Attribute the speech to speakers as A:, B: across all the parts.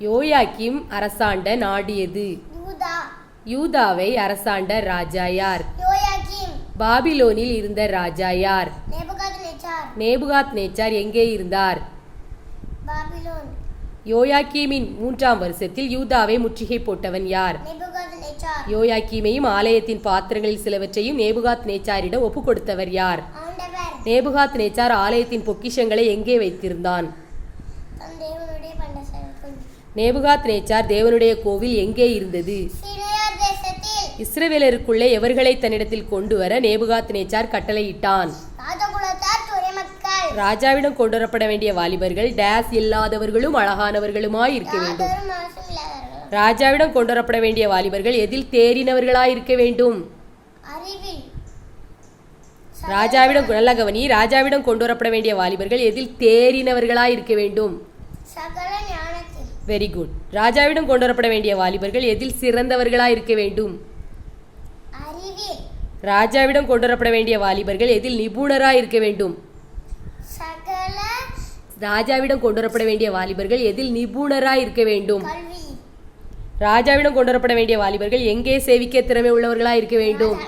A: யோயாக்கிம் அரசாண்ட நாடு எது
B: யூதா.
A: யூதாவை அரசாண்ட ராஜா யார்? பாபிலோனில் இருந்த ராஜா யார்? நேபுகாத் நேச்சார் எங்கே இருந்தார்? யோயாக்கீமின் மூன்றாம் வருஷத்தில் யூதாவை முற்றுகை போட்டவன் யார்? யோயாக்கீமையும் ஆலயத்தின் பாத்திரங்களில் சிலவற்றையும் நேபுகாத் நேச்சாரிடம் ஒப்பு கொடுத்தவர் யார்? நேபுகாத் நேச்சார் ஆலயத்தின் பொக்கிஷங்களை எங்கே வைத்திருந்தான்? நேபுகாத் நேச்சார் தேவனுடைய கோவில் எங்கே இருந்தது? இஸ்ரவேலருக்குள்ளே எவர்களை தன்னிடத்தில் கொண்டு வர நேபுகாத் நேச்சார் கட்டளையிட்டான் ராஜாவிடம் கொண்டு வரப்பட வேண்டிய வாலிபர்கள் டேஸ் இல்லாதவர்களும் அழகானவர்களுமாய் இருக்க வேண்டும். ராஜாவிடம் கொண்டு வரப்பட வேண்டிய வாலிபர்கள் எதில் தேறினவர்களாய் இருக்க வேண்டும் ராஜாவிடம் நல்ல கவனி ராஜாவிடம் கொண்டு வரப்பட வேண்டிய வாலிபர்கள் எதில் தேறினவர்களாய் இருக்க வேண்டும் வெரி குட் ராஜாவிடம் கொண்டு வரப்பட வேண்டிய வாலிபர்கள் எதில் சிறந்தவர்களாய் இருக்க வேண்டும்? ராஜாவிடம் கொண்டு வரப்பட வேண்டிய வாலிபர்கள் எதில் நிபுணராய் இருக்க வேண்டும்? ராஜாவிடம் கொண்டு வரப்பட வேண்டிய வாலிபர்கள் எதில் நிபுணராய் இருக்க வேண்டும்? ராஜாவிடம் கொண்டு வரப்பட வேண்டிய வாலிபர்கள் எங்கே சேவிக்க திறமை உள்ளவர்களாய் இருக்க வேண்டும்?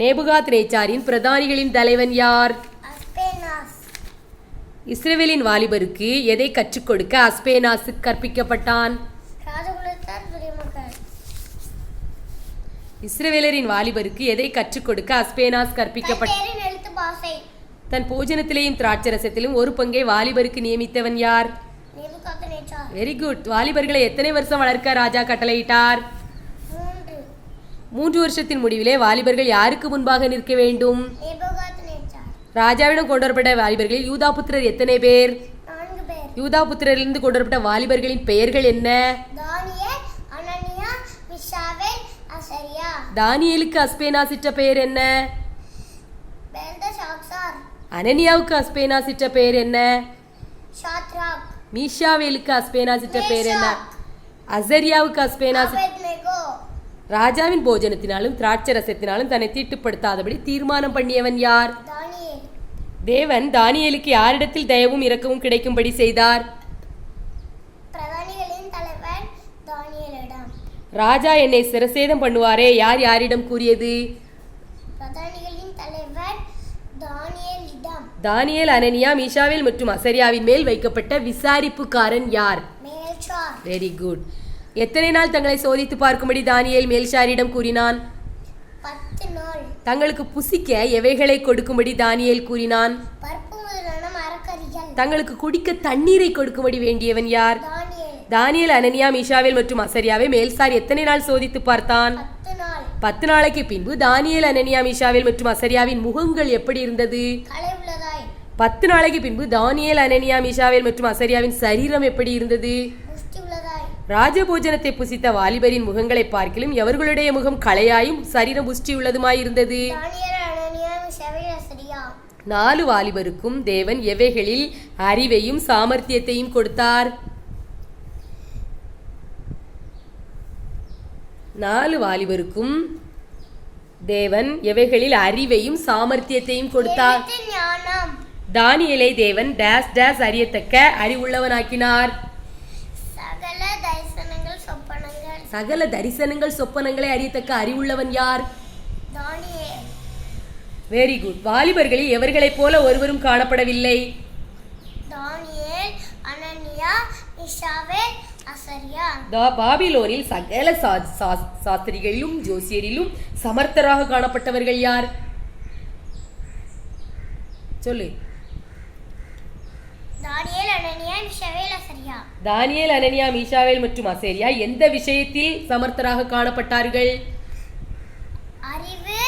A: நேபுகாத் நேச்சாரின் பிரதானிகளின் தலைவன் யார்? இஸ்ரவேலின் வாலிபருக்கு எதை கற்றுக் கொடுக்க அஸ்பேனாசு கற்பிக்கப்பட்டான்? இஸ்ரவேலரின் வாலிபருக்கு எதை கற்றுக் கொடுக்க அஸ்பேனாஸ் கற்பிக்கப்பட்ட தன் போஜனத்திலேயும் திராட்சரசத்திலும் ஒரு பங்கை வாலிபருக்கு நியமித்தவன் யார்? வெரி குட் வாலிபர்களை எத்தனை வருஷம் வளர்க்க ராஜா கட்டளையிட்டார்?
B: மூன்று.
A: வருஷத்தின் முடிவிலே வாலிபர்கள் யாருக்கு முன்பாக நிற்க வேண்டும்? ராஜாவிடம் கொண்டு வரப்பட்ட வாலிபர்களில் யூதா புத்திரர் எத்தனை பேர்? யூதா புத்திரரிலிருந்து கொண்டு வரப்பட்ட வாலிபர்களின் பெயர்கள் என்ன? தானியேலுக்கு அஸ்பேனாஸ் இட்ட பெயர் என்ன? அனனியாவுக்கு அஸ்பேனாஸ் இட்ட பெயர் என்ன? மீஷாவேலுக்கு அஸ்பேனாஸ் இட்ட பெயர் என்ன? அசரியாவுக்கு
B: அபேத்நேகோ.
A: ராஜாவின் போஜனத்தினாலும் திராட்சை ரசத்தினாலும் தன்னை தீட்டுப்படுத்தாதபடி தீர்மானம் பண்ணியவன் யார்? தேவன் தானியேலுக்கு யாரிடத்தில் தயவும் இரக்கமும் கிடைக்கும்படி செய்தார்? ராஜா என்னை சிரசேதம் பண்ணுவாரே யார் யாரிடம் கூறியது? தானியேல் அனனியா மீஷாவேல் மற்றும் அசரியாவின் மேல் வைக்கப்பட்ட விசாரிப்புக்காரன் யார்? வெரி குட் எத்தனை நாள் தங்களை சோதித்து பார்க்கும்படி தானியேல் மேல்ஷாரிடம் கூறினான்? தங்களுக்கு புசிக்க எவைகளை கொடுக்கும்படி தானியேல் கூறினான்? தங்களுக்கு குடிக்க தண்ணீரை கொடுக்கும்படி வேண்டியவன் யார்?
B: தானியேல்.
A: அனனியா மீஷாவேல் மற்றும் அசரியாவை மேல்சார் எத்தனை நாள் சோதித்து பார்த்தான்?
B: பத்து நாள்.
A: பத்து நாளைக்கு பின்பு தானியேல் அனனியா மீஷாவேல் மற்றும் அசரியாவின் முகங்கள் எப்படி இருந்தது? பத்து நாளைக்கு பின்பு தானியேல் அனனியா மீஷாவேல் மற்றும் அசரியாவின் சரீரம் எப்படி இருந்தது? ராஜபோஜனத்தை புசித்த வாலிபரின் முகங்களை பார்க்கிலும் எவர்களுடைய முகம் களையாயும் சரீரம் புஷ்டி உள்ளதுமாயிருந்தது.
B: தானியேல் அனனியா மிஷாவேல் அசரியா.
A: நாலு வாலிபருக்கும் தேவன் எவைகளில் அறிவையும் சாமர்த்தியத்தையும் கொடுத்தார். நாலு வாலிபருக்கும் தேவன் எவைகளில் அறிவையும் சாமர்த்தியத்தையும் கொடுத்தார். தானியேலை தேவன் டேஸ் டேஸ் அறியத்தக்க அறிவுள்ளவனாக்கினார்
B: சகல தரிசனங்கள் சொப்பனங்கள்
A: சகல தரிசனங்கள் சொப்பனங்களை அறியத்தக்க அறிவுள்ளவன் யார்? வெரி குட் வாலிபர்களில் எவர்களைப் போல ஒருவரும் காணப்படவில்லை? பாபிலோனில் சகல சாஸ்திரிகளிலும் ஜோசியரிலும் சமர்த்தராக காணப்பட்டவர்கள் யார்? சொல்லு.
B: தானியேல் அனனியா மிஷாவேல்
A: மற்றும் அசேரியா எந்த விஷயத்தில் சமர்த்தராக காணப்பட்டார்கள்?
B: அறிவு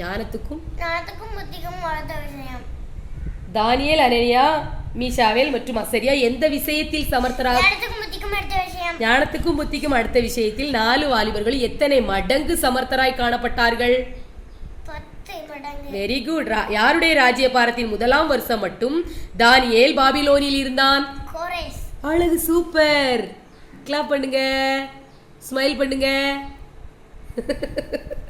A: ஞானத்துக்கும்
B: ஞானத்துக்கும் புத்திக்கும் வளர்த்த விஷயம்.
A: தானியேல் அனனியா மீஷாவேல் மற்றும் அசரியா எந்த விஷயத்தில் சமர்த்தராக
B: ஞானத்துக்கும் புத்திக்கும் அடுத்த
A: விஷயத்தில் நாலு வாலிபர்கள் எத்தனை மடங்கு சமர்த்தராய் காணப்பட்டார்கள்? வெரி குட் யாருடைய ராஜ்யபாரத்தின் முதலாம் வருஷம் மட்டும்? தானியேல் பாபிலோனில் இருந்தான். அழகு சூப்பர். கிளாப் பண்ணுங்க. ஸ்மைல் பண்ணுங்க.